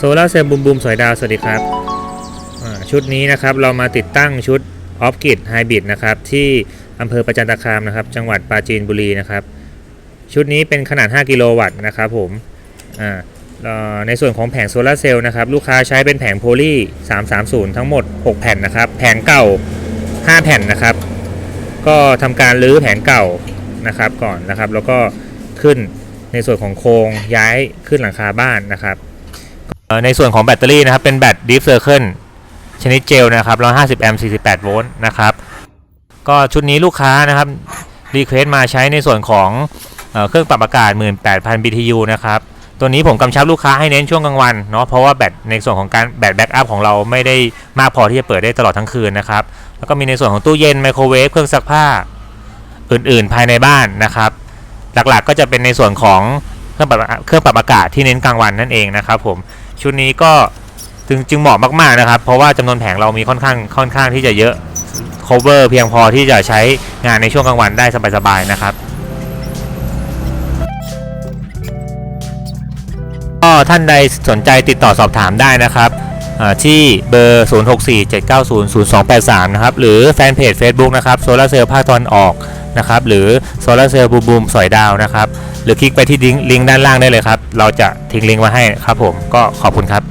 โซลาร์เซลล์บูมบูมสวยดาว สวัสดีครับ ชุดนี้นะครับเรามาติดตั้งชุดออฟกิดไฮบริดนะครับที่อำเภอประจันตคามนะครับ จังหวัดปราจีนบุรีนะครับ ชุดนี้เป็นขนาด 5 กิโลวัตต์นะครับผมในส่วนของแผงโซลาร์เซลล์นะครับลูกค้าใช้เป็นแผงโพลี330 ทั้งหมด 6 แผ่นนะครับ แผงเก่า 5 แผ่นนะครับ ก็ทำการรื้อแผงเก่านะครับก่อนนะครับ แล้วก็ขึ้นในส่วนของโครงย้ายขึ้นหลังคาบ้านนะครับ ในส่วนของแบตเตอรี่นะครับ เป็นแบต Deep Circle ชนิดเจลนะครับ150แอมป์48 โวลต์นะครับ ก็ชุดนี้ลูกค้านะครับรีเควสมาใช้ในส่วนของเอเครื่องปรับอากาศ 18,000 BTU นะครับ ตัวนี้ผมกำชับลูกค้าให้เน้นช่วงกลางวันเนาะเพราะว่าแบตในส่วนของการแบตแบ็กอัพของเราไม่ได้มากพอที่จะเปิดได้ตลอดทั้งคืนนะครับ แล้วก็มีในส่วนของตู้เย็นไมโครเวฟเครื่องซักผ้าอื่นๆ ภายในบ้านนะครับ หลักๆก็จะเป็นในส่วนของเครื่องปรับเครื่องปรับอากาศที่เน้นกลางวันนั่นเองนะครับผม ชุดนี้ก็จึงจึงเหมาะมากๆนะครับ เพราะว่าจำนวนแผงเรามีค่อนข้างค่อนข้างที่จะเยอะ cover เพียงพอที่จะใช้งานในช่วงกลางวันได้สบายๆนะครับก็ท่านใดสนใจติดต่อสอบถามได้นะครับที่เบอร์ 0647900283 นะครับ หรือแฟนเพจ Facebook นะครับโซลาเซลล์ภาคตะวันออกนะครับ หรือโซลาเซลล์บูมบูมสอยดาวนะครับ รือคลิกไปที่ลิงก์ลิงก์ด้านล่างได้เลยครับ เราจะทิ้งลิงก์ไว้ให้ครับผม ก็ขอบคุณครับ